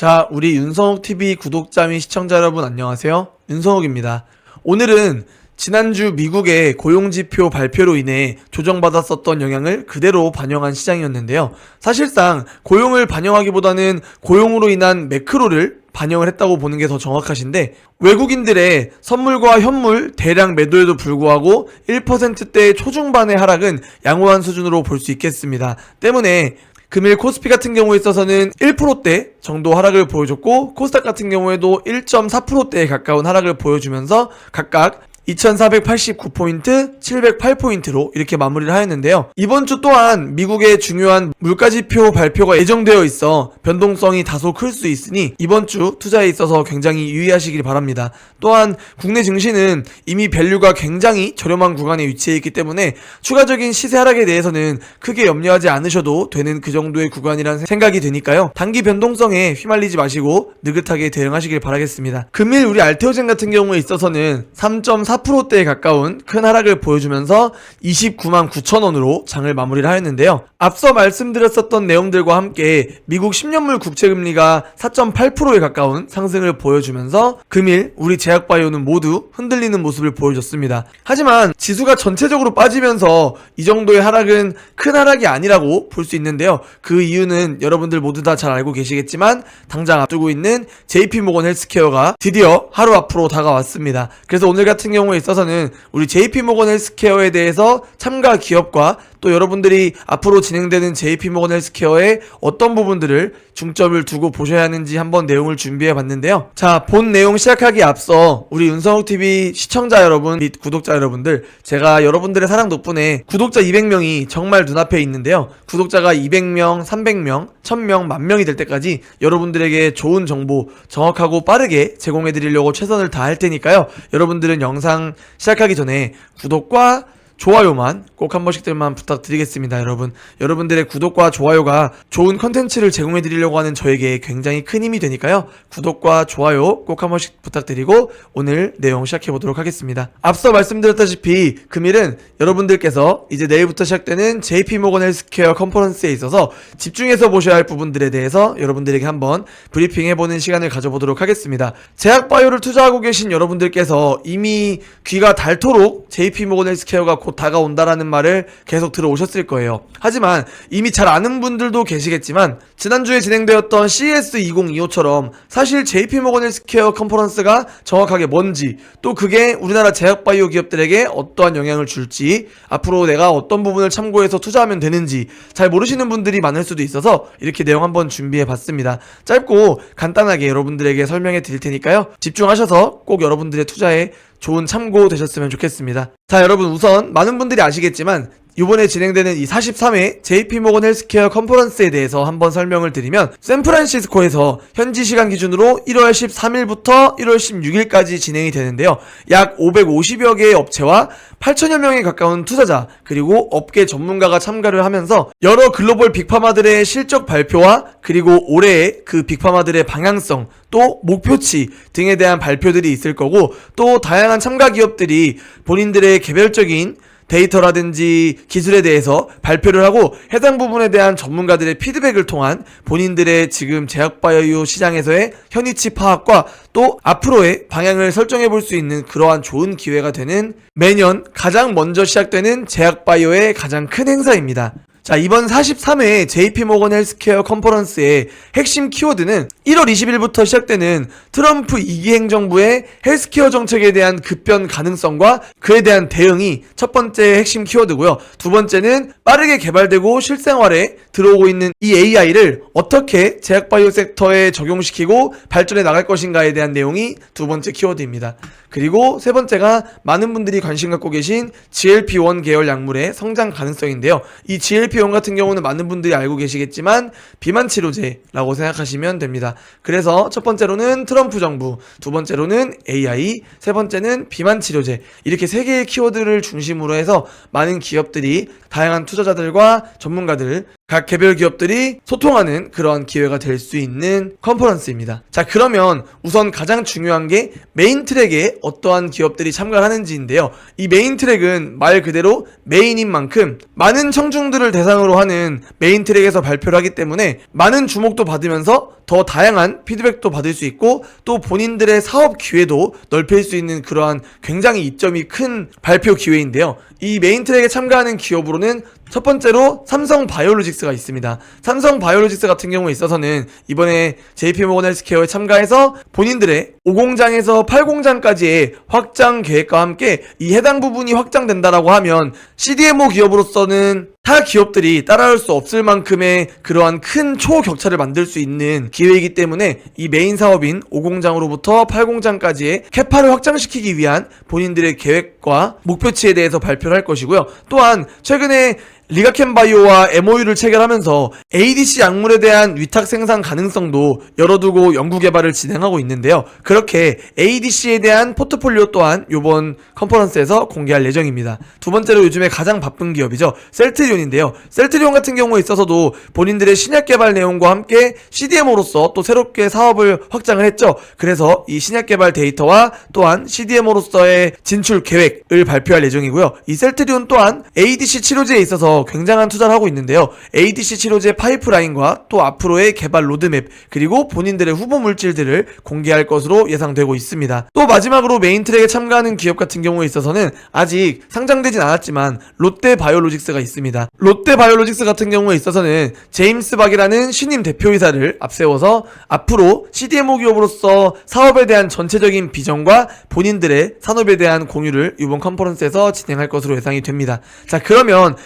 자, 우리 윤성욱 TV 구독자 및 시청자 여러분 안녕하세요. 윤성욱입니다. 오늘은 지난주 미국의 고용지표 발표로 인해 조정받았었던 영향을 그대로 반영한 시장이었는데요. 사실상 고용을 반영하기보다는 고용으로 인한 매크로를 반영을 했다고 보는 게 더 정확하신데 외국인들의 선물과 현물 대량 매도에도 불구하고 1%대의 초중반의 하락은 양호한 수준으로 볼 수 있겠습니다. 때문에 금일 코스피 같은 경우에 있어서는 1%대 정도 하락을 보여줬고 코스닥 같은 경우에도 1.4%대에 가까운 하락을 보여주면서 각각 2489포인트, 708포인트로 이렇게 마무리를 하였는데요. 이번 주 또한 미국의 중요한 물가지표 발표가 예정되어 있어 변동성이 다소 클 수 있으니 이번 주 투자에 있어서 굉장히 유의하시길 바랍니다. 또한 국내 증시는 이미 밸류가 굉장히 저렴한 구간에 위치해 있기 때문에 추가적인 시세 하락에 대해서는 크게 염려하지 않으셔도 되는 그 정도의 구간이란 생각이 드니까요. 단기 변동성에 휘말리지 마시고 느긋하게 대응하시길 바라겠습니다. 금일 우리 알테오젠 같은 경우에 있어서는 3.4% 대에 가까운 큰 하락을 보여주면서 29만 9천 원으로 장을 마무리를 하였는데요. 앞서 말씀드렸었던 내용들과 함께 미국 10년물 국채금리가 4.8%에 가까운 상승을 보여주면서 금일 우리 제약바이오는 모두 흔들리는 모습을 보여줬습니다. 하지만 지수가 전체적으로 빠지면서 이 정도의 하락은 큰 하락이 아니라고 볼 수 있는데요. 그 이유는 여러분들 모두 다 잘 알고 계시겠지만 당장 앞두고 있는 JP모건 헬스케어가 드디어 하루 앞으로 다가왔습니다. 그래서 오늘 같은 경우 에 있어서는 우리 JP모건 헬스케어에 대해서 참가 기업과 또 여러분들이 앞으로 진행되는 JP모건 헬스케어의 어떤 부분들을 중점을 두고 보셔야 하는지 한번 내용을 준비해 봤는데요. 자, 본 내용 시작하기 앞서 우리 윤성욱 TV 시청자 여러분 및 구독자 여러분들 제가 여러분들의 사랑 덕분에 구독자 200명이 정말 눈앞에 있는데요. 구독자가 200명, 300명, 1000명, 만 명이 될 때까지 여러분들에게 좋은 정보 정확하고 빠르게 제공해 드리려고 최선을 다할 테니까요. 여러분들은 영상 시작하기 전에 구독과 좋아요만 꼭 한 번씩들만 부탁드리겠습니다, 여러분. 여러분들의 구독과 좋아요가 좋은 컨텐츠를 제공해 드리려고 하는 저에게 굉장히 큰 힘이 되니까요. 구독과 좋아요 꼭 한 번씩 부탁드리고 오늘 내용 시작해 보도록 하겠습니다. 앞서 말씀드렸다시피 금일은 여러분들께서 이제 내일부터 시작되는 JP 모건 헬스케어 컨퍼런스에 있어서 집중해서 보셔야 할 부분들에 대해서 여러분들에게 한번 브리핑해 보는 시간을 가져보도록 하겠습니다. 제약 바이오를 투자하고 계신 여러분들께서 이미 귀가 닳도록 JP 모건 헬스케어가 곧 다가온다라는 말을 계속 들어오셨을 거예요. 하지만 이미 잘 아는 분들도 계시겠지만 지난주에 진행되었던 CES 2025처럼 사실 JP모건 헬스케어 컨퍼런스가 정확하게 뭔지 또 그게 우리나라 제약 바이오 기업들에게 어떠한 영향을 줄지 앞으로 내가 어떤 부분을 참고해서 투자하면 되는지 잘 모르시는 분들이 많을 수도 있어서 이렇게 내용 한번 준비해 봤습니다. 짧고 간단하게 여러분들에게 설명해 드릴 테니까요. 집중하셔서 꼭 여러분들의 투자에 좋은 참고 되셨으면 좋겠습니다. 자, 여러분 우선 많은 분들이 아시겠지만 이번에 진행되는 이 43회 JP모건 헬스케어 컨퍼런스에 대해서 한번 설명을 드리면 샌프란시스코에서 현지 시간 기준으로 1월 13일부터 1월 16일까지 진행이 되는데요. 약 550여 개의 업체와 8천여 명에 가까운 투자자 그리고 업계 전문가가 참가를 하면서 여러 글로벌 빅파마들의 실적 발표와 그리고 올해의 그 빅파마들의 방향성 또 목표치 등에 대한 발표들이 있을 거고 또 다양한 참가 기업들이 본인들의 개별적인 데이터라든지 기술에 대해서 발표를 하고 해당 부분에 대한 전문가들의 피드백을 통한 본인들의 지금 제약바이오 시장에서의 현위치 파악과 또 앞으로의 방향을 설정해 볼 수 있는 그러한 좋은 기회가 되는 매년 가장 먼저 시작되는 제약바이오의 가장 큰 행사입니다. 자, 이번 43회 JP모건 헬스케어 컨퍼런스의 핵심 키워드는 1월 20일부터 시작되는 트럼프 2기 행정부의 헬스케어 정책에 대한 급변 가능성과 그에 대한 대응이 첫 번째 핵심 키워드고요. 두 번째는 빠르게 개발되고 실생활에 들어오고 있는 이 AI를 어떻게 제약바이오 섹터에 적용시키고 발전해 나갈 것인가에 대한 내용이 두 번째 키워드입니다. 그리고 세 번째가 많은 분들이 관심 갖고 계신 GLP-1 계열 약물의 성장 가능성인데요. 이 GLP-1 같은 경우는 많은 분들이 알고 계시겠지만 비만 치료제라고 생각하시면 됩니다. 그래서 첫 번째로는 트럼프 정부, 두 번째로는 AI, 세 번째는 비만 치료제 이렇게 세 개의 키워드를 중심으로 해서 많은 기업들이 다양한 투자자들과 전문가들 각 개별 기업들이 소통하는 그런 기회가 될 수 있는 컨퍼런스입니다. 자, 그러면 우선 가장 중요한 게 메인 트랙에 어떠한 기업들이 참가를 하는지인데요. 이 메인 트랙은 말 그대로 메인인 만큼 많은 청중들을 대상으로 하는 메인 트랙에서 발표를 하기 때문에 많은 주목도 받으면서 더 다양한 피드백도 받을 수 있고 또 본인들의 사업 기회도 넓힐 수 있는 그러한 굉장히 이점이 큰 발표 기회인데요. 이 메인 트랙에 참가하는 기업으로는 첫 번째로 삼성 바이오로직스가 있습니다. 삼성 바이오로직스 같은 경우에 있어서는 이번에 JP모건 헬스케어에 참가해서 본인들의 5공장에서 8공장까지의 확장 계획과 함께 이 해당 부분이 확장된다라고 하면 CDMO 기업으로서는 타 기업들이 따라올 수 없을 만큼의 그러한 큰 초격차를 만들 수 있는 기회이기 때문에 이 메인 사업인 5공장으로부터 8공장까지의 캐파를 확장시키기 위한 본인들의 계획과 목표치에 대해서 발표를 할 것이고요. 또한 최근에 리가켄 바이오와 MOU를 체결하면서 ADC 약물에 대한 위탁 생산 가능성도 열어두고 연구 개발을 진행하고 있는데요. 그렇게 ADC에 대한 포트폴리오 또한 이번 컨퍼런스에서 공개할 예정입니다. 두 번째로 요즘에 가장 바쁜 기업이죠. 셀트리온인데요. 셀트리온 같은 경우에 있어서도 본인들의 신약 개발 내용과 함께 CDMO로서 또 새롭게 사업을 확장을 했죠. 그래서 이 신약 개발 데이터와 또한 CDMO로서의 진출 계획을 발표할 예정이고요. 이 셀트리온 또한 ADC 치료제에 있어서 굉장한 투자를 하고 있는데요. ADC 치료제 파이프라인과 또 앞으로의 개발 로드맵 그리고 본인들의 후보 물질들을 공개할 것으로 예상되고 있습니다. 또 마지막으로 메인 트랙에 참가하는 기업 같은 경우에 있어서는 아직 상장되진 않았지만 롯데 바이오로직스가 있습니다. 롯데 바이오로직스 같은 경우에 있어서는 제임스 박이라는 신임 대표이사를 앞세워서 앞으로 CDMO 기업으로서 사업에 대한 전체적인 비전과 본인들의 산업에 대한 공유를 이번 컨퍼런스에서 진행할 것으로 예상이 됩니다. 자, 그러면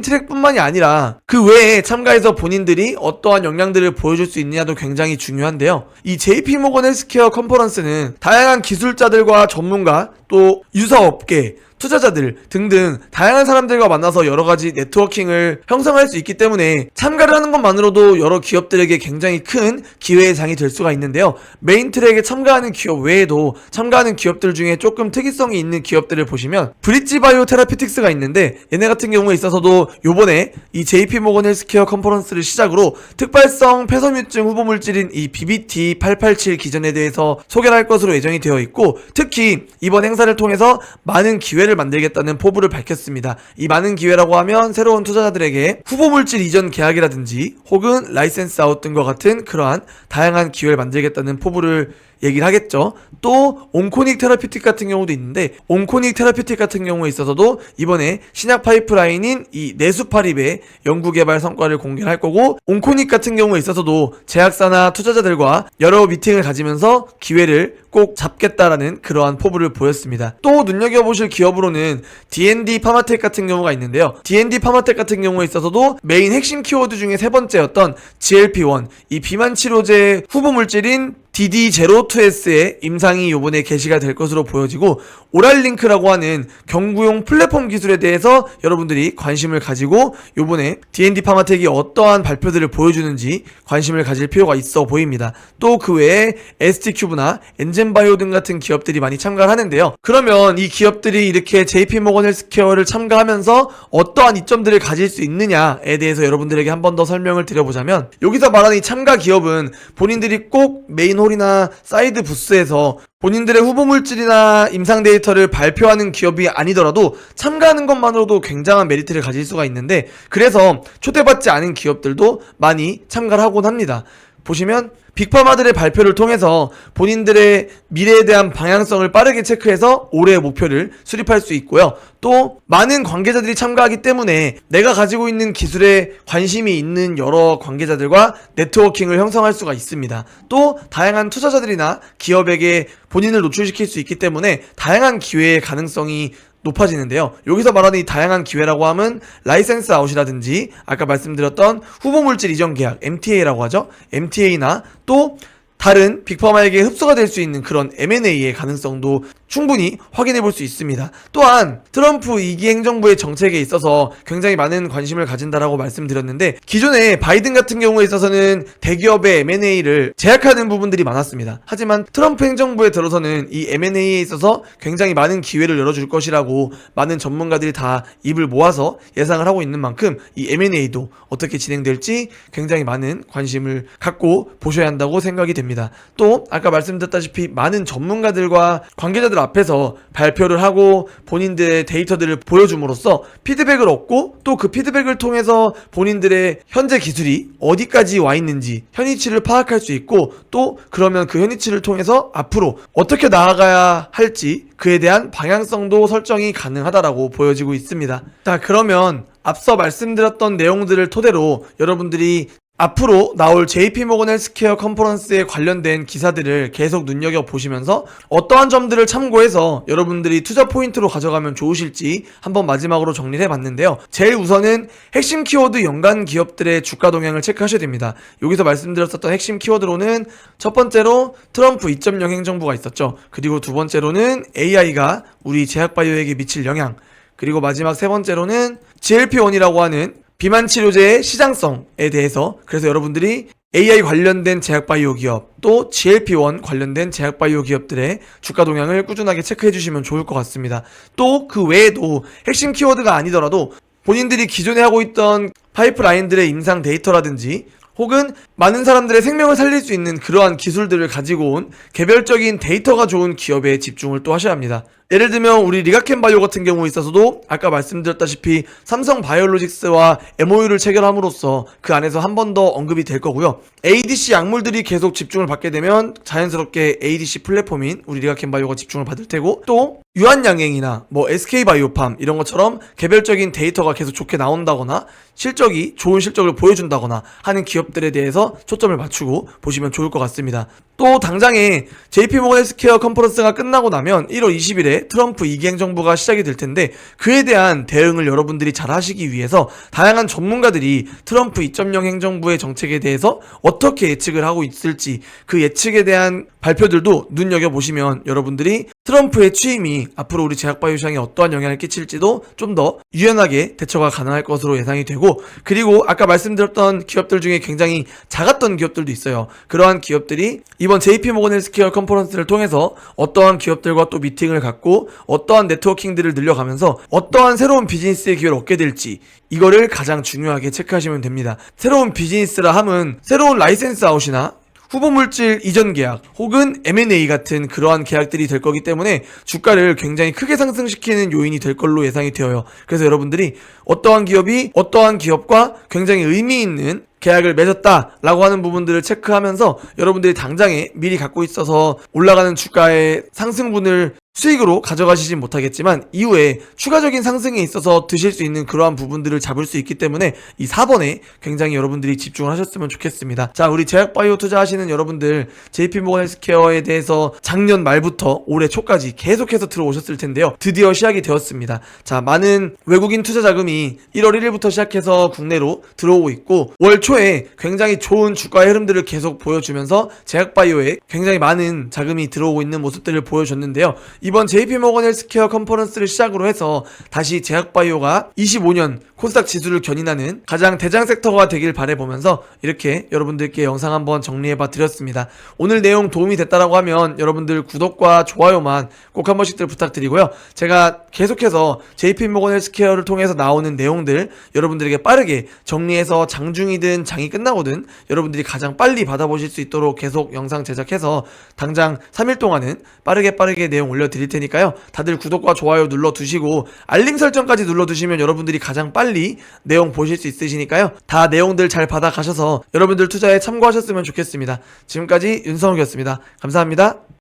메인 트랙뿐만이 아니라 그 외에 참가해서 본인들이 어떠한 역량들을 보여줄 수 있느냐도 굉장히 중요한데요. 이 JP 모건 헬스케어 컨퍼런스는 다양한 기술자들과 전문가 또 유사업계 투자자들 등등 다양한 사람들과 만나서 여러 가지 네트워킹을 형성할 수 있기 때문에 참가를 하는 것만으로도 여러 기업들에게 굉장히 큰 기회의 장이 될 수가 있는데요. 메인 트랙에 참가하는 기업 외에도 참가하는 기업들 중에 조금 특이성이 있는 기업들을 보시면 브릿지 바이오 테라피틱스가 있는데 얘네 같은 경우에 있어서도 요번에 이 JP 모건 헬스케어 컨퍼런스를 시작으로 특발성 폐섬유증 후보 물질인 이 BBT 887 기전에 대해서 소개를 할 것으로 예정이 되어 있고 특히 이번 행사를 통해서 많은 기회를 만들겠다는 포부를 밝혔습니다. 이 많은 기회라고 하면 새로운 투자자들에게 후보 물질 이전 계약이라든지 혹은 라이센스 아웃 등과 같은 그러한 다양한 기회를 만들겠다는 포부를 얘기를 하겠죠. 또 온코닉 테라피틱 같은 경우도 있는데 온코닉 테라피틱 같은 경우에 있어서도 이번에 신약 파이프라인인 이 내수파립의 연구 개발 성과를 공개할 거고 온코닉 같은 경우에 있어서도 제약사나 투자자들과 여러 미팅을 가지면서 기회를 꼭 잡겠다라는 그러한 포부를 보였습니다. 또 눈여겨보실 기업으로는 D&D 파마텍 같은 경우가 있는데요. D&D 파마텍 같은 경우에 있어서도 메인 핵심 키워드 중에 세 번째였던 GLP-1 이 비만 치료제 후보 물질인 DD02S의 임상이 요번에 게시가 될 것으로 보여지고 오랄링크라고 하는 경구용 플랫폼 기술에 대해서 여러분들이 관심을 가지고 요번에 D&D 파마텍이 어떠한 발표들을 보여주는지 관심을 가질 필요가 있어 보입니다. 또 그 외에 ST큐브나 엔젠바이오 등 같은 기업들이 많이 참가를 하는데요. 그러면 이 기업들이 이렇게 JP모건 헬스케어를 참가하면서 어떠한 이점들을 가질 수 있느냐에 대해서 여러분들에게 한 번 더 설명을 드려보자면 여기서 말하는 이 참가 기업은 본인들이 꼭 메인 홀 이나 사이드 부스에서 본인들의 후보 물질이나 임상 데이터를 발표하는 기업이 아니더라도 참가하는 것만으로도 굉장한 메리트를 가질 수가 있는데 그래서 초대받지 않은 기업들도 많이 참가를 하곤 합니다. 보시면 빅파마들의 발표를 통해서 본인들의 미래에 대한 방향성을 빠르게 체크해서 올해의 목표를 수립할 수 있고요. 또 많은 관계자들이 참가하기 때문에 내가 가지고 있는 기술에 관심이 있는 여러 관계자들과 네트워킹을 형성할 수가 있습니다. 또 다양한 투자자들이나 기업에게 본인을 노출시킬 수 있기 때문에 다양한 기회의 가능성이 높아지는데요. 여기서 말하는 이 다양한 기회라고 하면 라이센스 아웃이라든지 아까 말씀드렸던 후보 물질 이전 계약 MTA라고 하죠. MTA나 또 다른 빅파마에게 흡수가 될 수 있는 그런 M&A의 가능성도 충분히 확인해 볼 수 있습니다. 또한 트럼프 2기 행정부의 정책에 있어서 굉장히 많은 관심을 가진다라고 말씀드렸는데 기존에 바이든 같은 경우에 있어서는 대기업의 M&A를 제약하는 부분들이 많았습니다. 하지만 트럼프 행정부에 들어서는 이 M&A에 있어서 굉장히 많은 기회를 열어줄 것이라고 많은 전문가들이 다 입을 모아서 예상을 하고 있는 만큼 이 M&A도 어떻게 진행될지 굉장히 많은 관심을 갖고 보셔야 한다고 생각이 됩니다. 또 아까 말씀드렸다시피 많은 전문가들과 관계자들 앞에서 발표를 하고 본인들의 데이터들을 보여줌으로써 피드백을 얻고 또 그 피드백을 통해서 본인들의 현재 기술이 어디까지 와 있는지 현위치를 파악할 수 있고 또 그러면 그 현위치를 통해서 앞으로 어떻게 나아가야 할지 그에 대한 방향성도 설정이 가능하다라고 보여지고 있습니다. 자, 그러면 앞서 말씀드렸던 내용들을 토대로 여러분들이 앞으로 나올 JP 모건 헬스케어 컨퍼런스에 관련된 기사들을 계속 눈여겨 보시면서 어떠한 점들을 참고해서 여러분들이 투자 포인트로 가져가면 좋으실지 한번 마지막으로 정리를 해봤는데요. 제일 우선은 핵심 키워드 연간 기업들의 주가 동향을 체크하셔야 됩니다. 여기서 말씀드렸었던 핵심 키워드로는 첫 번째로 트럼프 2.0 행정부가 있었죠. 그리고 두 번째로는 AI가 우리 제약바이오에게 미칠 영향. 그리고 마지막 세 번째로는 GLP-1이라고 하는 비만 치료제의 시장성에 대해서 그래서 여러분들이 AI 관련된 제약바이오 기업 또 GLP-1 관련된 제약바이오 기업들의 주가 동향을 꾸준하게 체크해 주시면 좋을 것 같습니다. 또 그 외에도 핵심 키워드가 아니더라도 본인들이 기존에 하고 있던 파이프라인들의 임상 데이터라든지 혹은 많은 사람들의 생명을 살릴 수 있는 그러한 기술들을 가지고 온 개별적인 데이터가 좋은 기업에 집중을 또 하셔야 합니다. 예를 들면 우리 리가켄 바이오 같은 경우에 있어서도 아까 말씀드렸다시피 삼성 바이오로직스와 MOU를 체결함으로써 그 안에서 한 번 더 언급이 될 거고요. ADC 약물들이 계속 집중을 받게 되면 자연스럽게 ADC 플랫폼인 우리 리가켄 바이오가 집중을 받을 테고 또 유한양행이나 뭐 SK 바이오팜 이런 것처럼 개별적인 데이터가 계속 좋게 나온다거나 실적이 좋은 실적을 보여준다거나 하는 기업들에 대해서 초점을 맞추고 보시면 좋을 것 같습니다. 또 당장에 JP모건 헬스케어 컨퍼런스가 끝나고 나면 1월 20일에 트럼프 2기 행 정부가 시작이 될 텐데 그에 대한 대응을 여러분들이 잘 하시기 위해서 다양한 전문가들이 트럼프 2.0 행정부의 정책에 대해서 어떻게 예측을 하고 있을지 그 예측에 대한 발표들도 눈여겨보시면 여러분들이 트럼프의 취임이 앞으로 우리 제약바이오 시장에 어떠한 영향을 끼칠지도 좀 더 유연하게 대처가 가능할 것으로 예상이 되고 그리고 아까 말씀드렸던 기업들 중에 굉장히 작았던 기업들도 있어요. 그러한 기업들이 이번 JP 모건 헬스케어 컨퍼런스를 통해서 어떠한 기업들과 또 미팅을 갖고 어떠한 네트워킹들을 늘려가면서 어떠한 새로운 비즈니스의 기회를 얻게 될지 이거를 가장 중요하게 체크하시면 됩니다. 새로운 비즈니스라 함은 새로운 라이센스 아웃이나 후보 물질 이전 계약 혹은 M&A 같은 그러한 계약들이 될 거기 때문에 주가를 굉장히 크게 상승시키는 요인이 될 걸로 예상이 되어요. 그래서 여러분들이 어떠한 기업이 어떠한 기업과 굉장히 의미 있는 계약을 맺었다라고 하는 부분들을 체크하면서 여러분들이 당장에 미리 갖고 있어서 올라가는 주가의 상승분을 수익으로 가져가시진 못하겠지만 이후에 추가적인 상승에 있어서 드실 수 있는 그러한 부분들을 잡을 수 있기 때문에 이 4번에 굉장히 여러분들이 집중을 하셨으면 좋겠습니다. 자, 우리 제약바이오 투자하시는 여러분들 JP모건 헬스케어에 대해서 작년 말부터 올해 초까지 계속해서 들어오셨을 텐데요. 드디어 시작이 되었습니다. 자, 많은 외국인 투자 자금이 1월 1일부터 시작해서 국내로 들어오고 있고 월 초에 굉장히 좋은 주가 흐름들을 계속 보여주면서 제약바이오에 굉장히 많은 자금이 들어오고 있는 모습들을 보여줬는데요. 이번 JP모건 헬스케어 컨퍼런스를 시작으로 해서 다시 제약바이오가 25년 코스닥 지수를 견인하는 가장 대장 섹터가 되길 바래보면서 이렇게 여러분들께 영상 한번 정리해봐 드렸습니다. 오늘 내용 도움이 됐다라고 하면 여러분들 구독과 좋아요만 꼭 한 번씩들 부탁드리고요. 제가 계속해서 JP모건 헬스케어를 통해서 나오는 내용들 여러분들에게 빠르게 정리해서 장중이든 장이 끝나거든 여러분들이 가장 빨리 받아보실 수 있도록 계속 영상 제작해서 당장 3일 동안은 빠르게 빠르게 내용 올 려드릴 테니까요. 다들 구독과 좋아요 눌러두시고 알림 설정까지 눌러두시면 여러분들이 가장 빨리 내용 보실 수 있으시니까요. 다 내용들 잘 받아가셔서 여러분들 투자에 참고하셨으면 좋겠습니다. 지금까지 윤성욱이었습니다. 감사합니다.